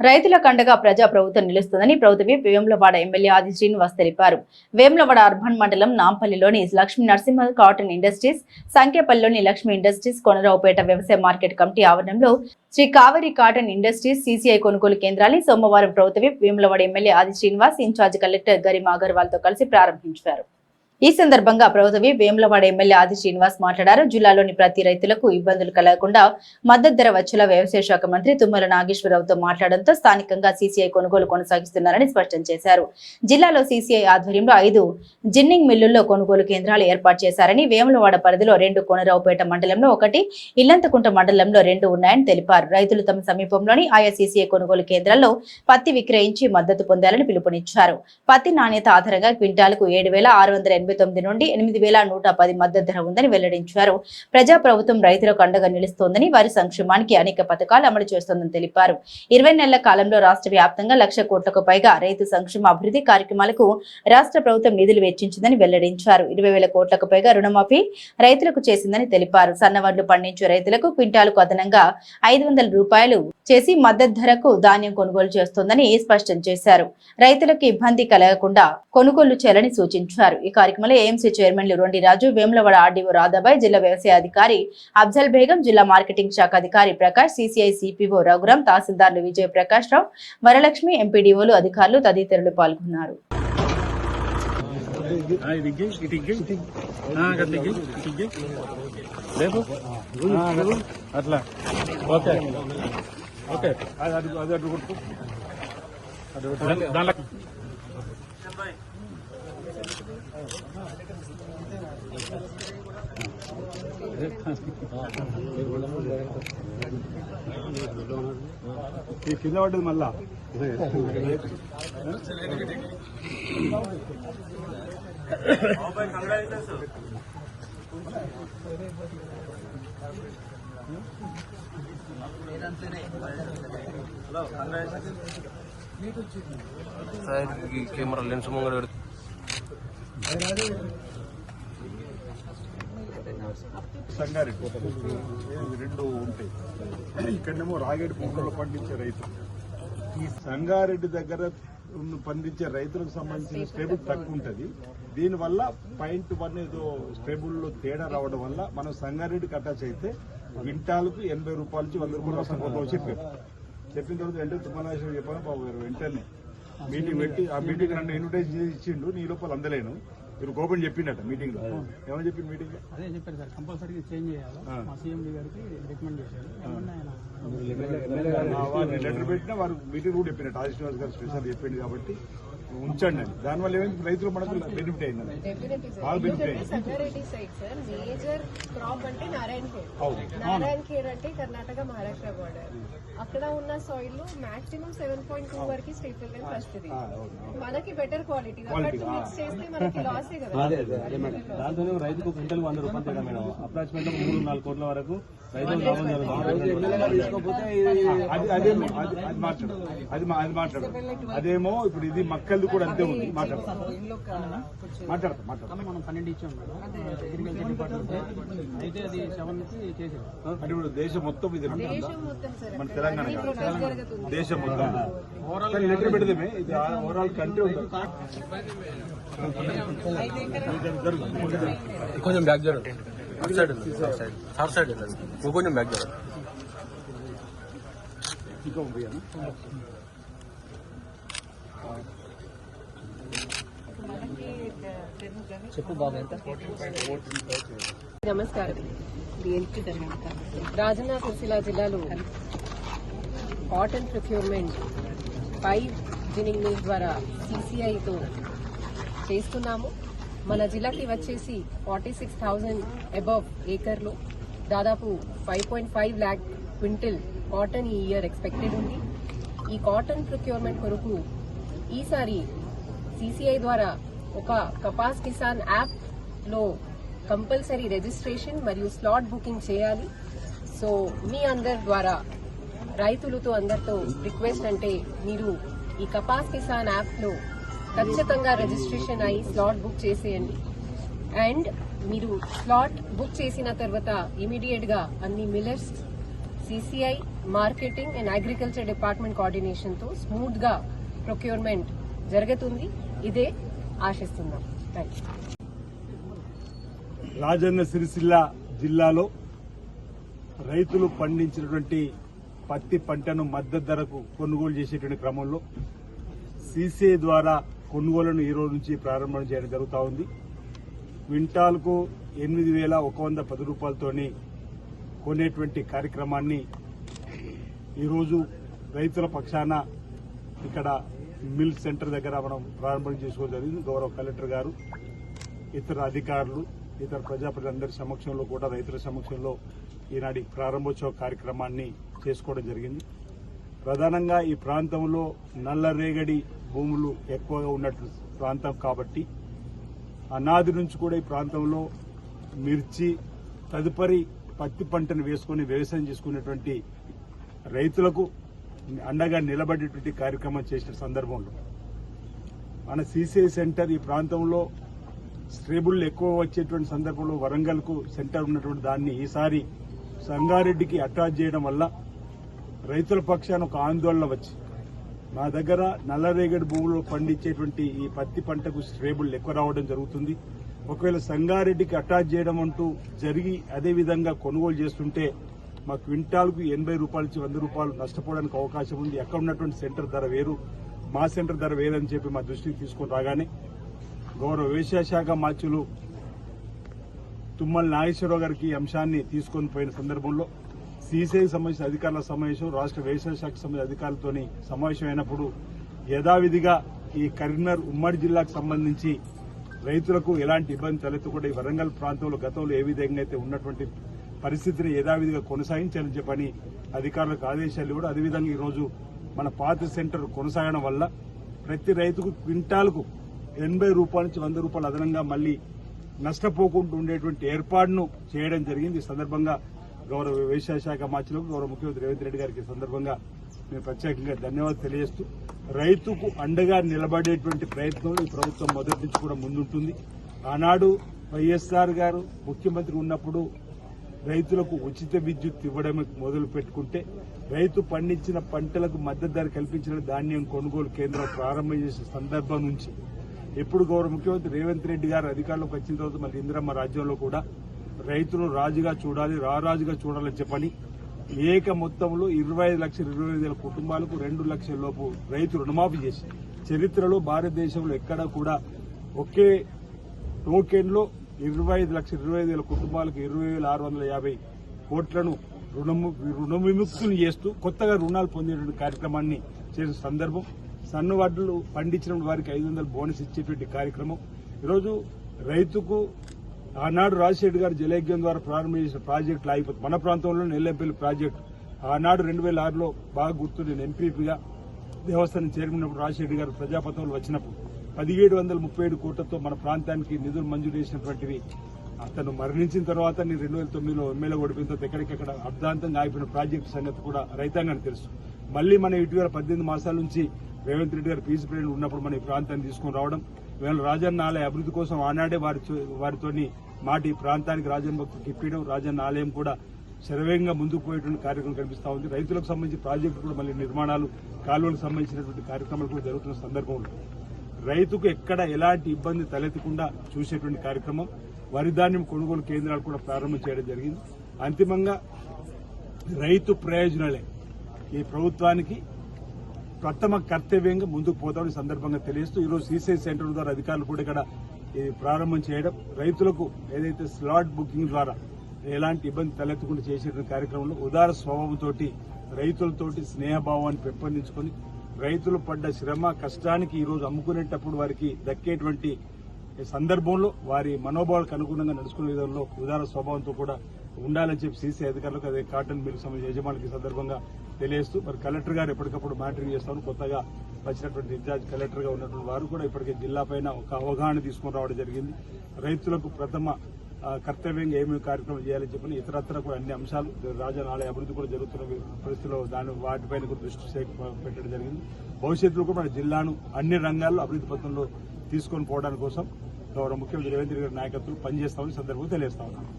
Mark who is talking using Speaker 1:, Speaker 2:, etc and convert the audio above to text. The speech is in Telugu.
Speaker 1: రైతుల కండగా ప్రజా ప్రభుత్వం నిలుస్తుందని ప్రభుత్వమే వేములవాడ ఎమ్మెల్యే ఆది శ్రీనివాస్ తెలిపారు. వేములవాడ అర్బన్ మండలం నాంపల్లిలోని లక్ష్మీ నరసింహ కాటన్ ఇండస్ట్రీస్ సంఖ్యపల్లిలోని లక్ష్మీ ఇండస్ట్రీస్ కొనరావుపేట వ్యవసాయ మార్కెట్ కమిటీ ఆవరణంలో Shri Kaveri cotton industries CCI కొనుగోలు కేంద్రాన్ని సోమవారం ప్రభుత్వమే Vemulawada MLA Aadi Srinivas in-charge collector Garima అగర్వాల్తో కలిసి ప్రారంభించారు. ఈ సందర్భంగా ప్రభుత్వ వేములవాడ ఎమ్మెల్యే ఆది శ్రీనివాస్ మాట్లాడారు. జిల్లాలోని ప్రతి రైతులకు ఇబ్బందులు కలగకుండా మద్దతు ధర వచ్చేలా వ్యవసాయ శాఖ మంత్రి తుమ్మల నాగేశ్వరరావుతో మాట్లాడడంతో స్థానికంగా సీసీఐ కొనుగోలు కొనసాగిస్తున్నారని స్పష్టం చేశారు. జిల్లాలో సీసీఐ ఆధ్వర్యంలో ఐదు జిన్నింగ్ మిల్లుల్లో కొనుగోలు కేంద్రాలు ఏర్పాటు చేశారని వేములవాడ పరిధిలో రెండు కోనరావుపేట మండలంలో ఒకటి ఇల్లంతకుంట మండలంలో రెండు ఉన్నాయని తెలిపారు. రైతులు తమ సమీపంలోని ఆయా సీసీఐ కొనుగోలు కేంద్రాల్లో పత్తి విక్రయించి మద్దతు పొందాలని పిలుపునిచ్చారు. పత్తి నాణ్యత ఆధారంగా క్వింటాలకు ఏడు వేల ఆరు వందల ఎనభై తొమ్మిది నుండి ఎనిమిది వేల నూట పది మద్దతు ధర ఉందని వెల్లడించారు. ప్రజా ప్రభుత్వం రైతులకు అండగా నిలుస్తోందని వారి సంక్షేమానికి అనేక పథకాలు అమలు చేస్తోందని తెలిపారు. ఇరవై నెలల కాలంలో రాష్ట్ర వ్యాప్తంగా లక్ష కోట్లకు పైగా రైతు సంక్షేమ అభివృద్ధి కార్యక్రమాలకు రాష్ట్ర ప్రభుత్వం నిధులు వెచ్చించిందని వెల్లడించారు. ఇరవై వేల కోట్లకు పైగా రుణమాఫీ రైతులకు చేసిందని తెలిపారు. సన్నవడ్లు పండించే రైతులకు క్వింటాలకు అదనంగా ఐదు వందల రూపాయలు చేసి మద్దతు ధరకు ధాన్యం కొనుగోలు చేస్తోందని స్పష్టం చేశారు. రైతులకు ఇబ్బంది కలగకుండా కొనుగోలు చేయాలని సూచించారు. ఈ కార్యక్రమంలో ఏఎంసీ చైర్మన్లు రొండి రాజు వేములవాడ ఆర్డీఓ రాధాబాయ్ జిల్లా వ్యవసాయ అధికారి అఫ్జల్ బేగం జిల్లా మార్కెటింగ్ శాఖ అధికారి ప్రకాష్ సిసిఐ సిపిఓ రఘురాం తహసీల్దార్లు విజయ ప్రకాష్ రావు వరలక్ష్మి ఎంపీడీఓలు అధికారులు తదితరులు పాల్గొన్నారు.
Speaker 2: ఓకే. ఓకే. అది అది అది అటు కొట్టు అటు కొట్టు. దాని- దానిలో ఈ కింద పడ్డది మళ్ళా?
Speaker 3: సార్ కెమెరా లెన్స్ ముంగడు
Speaker 2: సంగారెడ్డి రెండు ఉంటాయి ఇక్కడనేమో రాగేడు పొంగలు పండించే రైతు ఈ సంగారెడ్డి దగ్గర పండించే రైతులకు సంబంధించిన స్టేబుల్ తక్కువ ఉంటుంది దీనివల్ల పాయింట్ వన్ ఏదో స్టేబుల్లో తేడా రావడం వల్ల మనం సంగారెడ్డికి అటాచ్ అయితే క్వింటాలకు ఎనభై రూపాయల నుంచి వంద రూపాయలు వస్తాం చెప్పారు. చెప్పిన తర్వాత వెంటనే తుమ్మనాశ్వరం చెప్పాను బాబు గారు వెంటనే మీటింగ్ పెట్టి ఆ మీటింగ్ నన్ను ఇన్విటైజ్ చేసి ఇచ్చిండు నీ లోపల అందలేను. మీరు గోపన్ చెప్పిండట మీటింగ్లో ఏమని చెప్పింది మీటింగ్
Speaker 4: అదే చెప్పారు సార్ కంపల్సరీ చేంజ్ చేయాలి. మా సీఎండి గారికి రికమెండ్ చేశారు.
Speaker 2: లెటర్ పెట్టినా వారు మీటింగ్ కూడా చెప్పినట్టు. ఆది శ్రీనివాస్ గారు స్పెషల్ చెప్పింది కాబట్టి ఉంచండి అని దానివల్ల ఏమైంది? రైతులు మనకు బెనిఫిట్ అయింది
Speaker 5: డెఫినెట్లీ సార్
Speaker 2: బాగా బెనిఫిట్ అయింది
Speaker 5: నారాయణ అంటే కర్ణాటక మహారాష్ట్ర బార్డర్ అక్కడ ఉన్న సాయిల్లో మాక్సిమం సెవెన్ పాయింట్ టూ వరకు స్టేపుల్గా వస్తుంది మనకి బెటర్ క్వాలిటీ మిక్స్ చేస్తే మనకి లాసే కదా.
Speaker 6: అదే అదే అదే మేడం. దాంతోనే రైతుకు క్వింటల్ వంద రూపాయలు తేడా మేడం. అప్రాక్సిమేట్ మూడు నాలుగు కోట్ల వరకు
Speaker 2: అది అదేమో అది అది మాట్లాడు. అది మా- అది మాట్లాడు. అదేమో ఇప్పుడు ఇది మక్కల్ది కూడా అంతే ఉంది. మాట్లాడతా. మాట్లాడతా మాట్లాడతా.
Speaker 4: మనం పన్నెండు ఇచ్చాం మేడం అగ్రికల్చర్ డిపార్ట్మెంట్ అయితే అది సెవెన్కి చేసారు
Speaker 2: అంటే ఇప్పుడు దేశం మొత్తం ఇది ఉంటుందా?
Speaker 5: దేశం మొత్తం సార్
Speaker 2: మన తెలంగాణ దేశం మొత్తం. ఓవరాల్ లెటర్ పెడదామే. ఇది ఓవరాల్ కంట్రీ ఉంటుంది
Speaker 3: కొంచెం బ్యాక్ అటు సైడ్ సైడ్ సార్ సైడ్ వెళ్ళండి ఇంకొంచెం బ్యాక్ చూడండి
Speaker 2: ఇంకా పంపియానా?
Speaker 5: నమస్కారం. రాజన్న సిరిసిల్ల జిల్లాలో cotton procurement five ginning mills ద్వారా సీసీఐతో చేస్తున్నాము. మన జిల్లాకి వచ్చేసి ఫార్టీ సిక్స్ థౌజండ్ అబవ్ ఏకర్లో దాదాపు five point five lakh quintal cotton ఈ ఇయర్ ఎక్స్పెక్టెడ్ ఉంది. ఈ కాటన్ ప్రొక్యూర్మెంట్ కొరకు ఈసారి సీసీఐ ద్వారా ఒక కపాస్ కిసాన్ యాప్లో కంపల్సరీ రిజిస్ట్రేషన్ మరియు స్లాట్ బుకింగ్ చేయాలి. సో మీ అందరి ద్వారా రైతులతో అందరితో రిక్వెస్ట్ అంటే మీరు ఈ కపాస్ కిసాన్ యాప్లో ఖచ్చితంగా రిజిస్ట్రేషన్ అయి స్లాట్ బుక్ చేసేయండి. అండ్ మీరు స్లాట్ బుక్ చేసిన తర్వాత ఇమీడియట్గా అన్ని millers CCI marketing and agriculture department కోఆర్డినేషన్తో స్మూత్గా ప్రొక్యూర్మెంట్ జరుగుతుంది. ఇదే ఆశిస్తున్నాం.
Speaker 2: రాజన్న సిరిసిల్ల జిల్లాలో రైతులు పండించినటువంటి పత్తి పంటను మద్దతు ధరకు కొనుగోలు చేసేటువంటి క్రమంలో సీసీఐ ద్వారా కొనుగోలును ఈ రోజు నుంచి ప్రారంభం చేయడం జరుగుతూ ఉంది. క్వింటాల్కు ఎనిమిది వేల ఒక వంద పది రూపాయలతోని కొనేటువంటి కార్యక్రమాన్ని ఈరోజు రైతుల పక్షాన ఇక్కడ మిల్ సెంటర్ దగ్గర మనం ప్రారంభం చేసుకోవడం జరిగింది. గౌరవ కలెక్టర్ గారు ఇతర అధికారులు ఇతర ప్రజాప్రతినిధులందరి సమక్షంలో కూడా రైతుల సమక్షంలో ఈనాటి ప్రారంభోత్సవ కార్యక్రమాన్ని చేసుకోవడం జరిగింది. ప్రధానంగా ఈ ప్రాంతంలో నల్లరేగడి భూములు ఎక్కువగా ఉన్నట్లు ప్రాంతం కాబట్టి అనాది నుంచి కూడా ఈ ప్రాంతంలో మిర్చి తదుపరి పత్తి పంటను వేసుకుని వ్యవసాయం చేసుకునేటువంటి రైతులకు అండగా నిలబడేటువంటి కార్యక్రమం చేసిన సందర్భంలో మన సీసీఐ సెంటర్ ఈ ప్రాంతంలో స్ట్రేబుల్ ఎక్కువ వచ్చేటువంటి సందర్భంలో వరంగల్కు సెంటర్ ఉన్నటువంటి దాన్ని ఈసారి సంగారెడ్డికి అటాచ్ చేయడం వల్ల రైతుల పక్షాన ఒక ఆందోళన వచ్చి మా దగ్గర నల్లరేగడి భూములు పండించేటువంటి ఈ పత్తి పంటకు స్ట్రేబుల్ ఎక్కువ రావడం జరుగుతుంది. ఒకవేళ సంగారెడ్డికి అటాచ్ చేయడం అంటూ జరిగి అదే విధంగా కొనుగోలు చేస్తుంటే మా క్వింటాల్కు ఎనభై రూపాయల నుంచి వంద రూపాయలు నష్టపోవడానికి అవకాశం ఉంది. ఎక్కడ ఉన్నటువంటి సెంటర్ ధర వేరు? మా సెంటర్ ధర వేరని చెప్పి మా దృష్టికి తీసుకొని రాగానే గౌరవ వ్యవసాయ శాఖ మార్చులు తుమ్మల నాగేశ్వరరావు గారికి అంశాన్ని తీసుకొని పోయిన సందర్భంలో సీసీఐకి సంబంధించిన అధికారుల సమావేశం రాష్ట్ర వ్యవసాయ శాఖ సంబంధించిన అధికారులతో సమావేశం అయినప్పుడు యథావిధిగా ఈ కరీంనగర్ ఉమ్మడి జిల్లాకు సంబంధించి రైతులకు ఎలాంటి ఇబ్బంది తలెత్తకుండా ఈ వరంగల్ ప్రాంతంలో గతంలో ఏ విధంగా అయితే ఉన్నటువంటి పరిస్థితిని యథావిధిగా కొనసాగించాలని చెప్పని అధికారులకు ఆదేశాలు కూడా అదేవిధంగా ఈరోజు మన పాత సెంటర్ కొనసాగడం వల్ల ప్రతి రైతుకు క్వింటాల్కు ఎనభై రూపాయల నుంచి వంద రూపాయలు అదనంగా మళ్ళీ నష్టపోకుండా ఉండేటువంటి ఏర్పాటును చేయడం జరిగింది. ఈ సందర్భంగా గౌరవ వ్యవసాయ శాఖ మార్చిలకు గౌరవ ముఖ్యమంత్రి రేవంత్ రెడ్డి గారికి సందర్భంగా మేము ప్రత్యేకంగా ధన్యవాదాలు తెలియజేస్తూ రైతుకు అండగా నిలబడేటువంటి ప్రయత్నం ఈ ప్రభుత్వం మొదటి నుంచి కూడా ముందుంటుంది. ఆనాడు వైఎస్ఆర్ గారు ముఖ్యమంత్రి ఉన్నప్పుడు రైతులకు ఉచిత విద్యుత్ ఇవ్వడం మొదలు పెట్టుకుంటే రైతు పండించిన పంటలకు మద్దతు ధర కల్పించిన ధాన్యం కొనుగోలు కేంద్రం ప్రారంభం చేసిన సందర్భం నుంచి ఎప్పుడు గౌరవ ముఖ్యమంత్రి రేవంత్ రెడ్డి గారు అధికారంలోకి వచ్చిన తర్వాత మళ్ళీ ఇందిరమ్మ రాజ్యంలో కూడా రైతులు రాజుగా చూడాలి రారాజుగా చూడాలని చెప్పని ఏక మొత్తంలో ఇరవై ఐదు లక్షల ఇరవై ఐదు వేల కుటుంబాలకు రెండు లక్షల లోపు రైతు రుణమాఫీ చేసి చరిత్రలో భారతదేశంలో ఎక్కడా కూడా ఒకే టోకెన్లో ఇరవై ఐదు లక్షల ఇరవై ఐదు వేల కుటుంబాలకు ఇరవై వేల ఆరు వందల యాభై కోట్లను రుణము రుణ విముక్తులు చేస్తూ కొత్తగా రుణాలు పొందేటువంటి కార్యక్రమాన్ని చేసిన సందర్భం. సన్న వడ్లు పండించిన వారికి ఐదు వందల బోనస్ ఇచ్చేటువంటి కార్యక్రమం. ఈరోజు రైతుకు ఆనాడు రాజశేఖర్ గారు జలయజ్ఞం ద్వారా ప్రారంభం చేసిన ప్రాజెక్టులు ఆగిపోతుంది మన ప్రాంతంలో నెల్లంపల్లి ప్రాజెక్టు ఆనాడు రెండు వేల ఆరులో బాగా గుర్తు నేను ఎంపీపీగా దేవస్థానం చేరుకున్నప్పుడు రాజశేఖర్ గారు ప్రజాపతంలో వచ్చినప్పుడు పదిహేడు వందల ముప్పై ఏడు కోట్లతో మన ప్రాంతానికి నిధులు మంజూరు చేసినటువంటివి అతను మరణించిన తర్వాత నేను రెండు వేల తొమ్మిదిలో ఎమ్మెల్యే ఓడిపోయిన తర్వాత ఎక్కడికెక్కడ అర్ధాంతంగా ఆగిపోయిన ప్రాజెక్టు సంగతి కూడా రైతాంగానికి తెలుసు. మళ్ళీ మన ఇటీవల పద్దెనిమిది మాసాల నుంచి రేవంత్ రెడ్డి గారు పీసీ ప్రెసిడెంట్ ఉన్నప్పుడు మన ఈ ప్రాంతాన్ని తీసుకుని రావడం ఇవాళ రాజన్న ఆలయ అభివృద్ధి కోసం ఆనాడే వారి వారితోని మాటి ప్రాంతానికి రాజన్న భక్తులకు ఇప్పించడం రాజన్న ఆలయం కూడా శరవేగంగా ముందుకు పోయేటువంటి కార్యక్రమం కనిపిస్తూ ఉంది. రైతులకు సంబంధించి ప్రాజెక్టు కూడా మళ్ళీ నిర్మాణాలు కాలువలకు సంబంధించినటువంటి కార్యక్రమాలు కూడా జరుగుతున్న సందర్భంలో రైతుకు ఎక్కడ ఎలాంటి ఇబ్బంది తలెత్తకుండా చూసేటువంటి కార్యక్రమం వరి ధాన్యం కొనుగోలు కేంద్రాలు కూడా ప్రారంభం చేయడం జరిగింది. అంతిమంగా రైతు ప్రయోజనాలే. ఈ ప్రభుత్వానికి ప్రథమ కర్తవ్యంగా ముందుకు పోతామని సందర్భంగా తెలియజేస్తూ ఈరోజు సీసీఐ సెంటర్ ద్వారా అధికారులు కూడా ఇక్కడ ఇది ప్రారంభం చేయడం రైతులకు ఏదైతే స్లాట్ బుకింగ్ ద్వారా ఎలాంటి ఇబ్బంది తలెత్తకుండా చేసేటువంటి కార్యక్రమంలో ఉదార స్వభావంతో రైతులతోటి స్నేహభావాన్ని పెంపొందించుకొని రైతులు పడ్డ శ్రమ కష్టానికి ఈరోజు అమ్ముకునేటప్పుడు వారికి దక్కేటువంటి సందర్భంలో వారి మనోభావాలకు అనుగుణంగా నడుచుకునే విధంలో ఉదార స్వభావంతో కూడా ఉండాలని చెప్పి సీసీ అధికారులకు అదే కాటన్ మిల్ సంబంధించిన యజమానికి సందర్భంగా తెలియజేస్తూ మరి కలెక్టర్ గారు ఎప్పటికప్పుడు మానిటరింగ్ చేస్తాను కొత్తగా వచ్చినటువంటి ఇన్ఛార్జ్ కలెక్టర్గా ఉన్నటువంటి వారు కూడా ఇప్పటికే జిల్లా పైన ఒక అవగాహన తీసుకుని రావడం జరిగింది. రైతులకు ప్రథమ కర్తవ్యంగా ఏమేమి కార్యక్రమం చేయాలని చెప్పిన ఇతరత్ర కూడా అన్ని అంశాలు రాజనాలయ అభివృద్ధి కూడా జరుగుతున్న పరిస్థితిలో దాని వాటిపైన కూడా దృష్టి పెట్టడం జరిగింది. భవిష్యత్తులో కూడా మన జిల్లాను అన్ని రంగాల్లో అభివృద్ధి పథంలో తీసుకొని పోవడానికి కోసం గౌరవ ముఖ్యమంత్రి రేవంత్ రెడ్డి గారి నాయకత్వం పనిచేస్తామని సందర్భంగా తెలియజేస్తా ఉన్నాను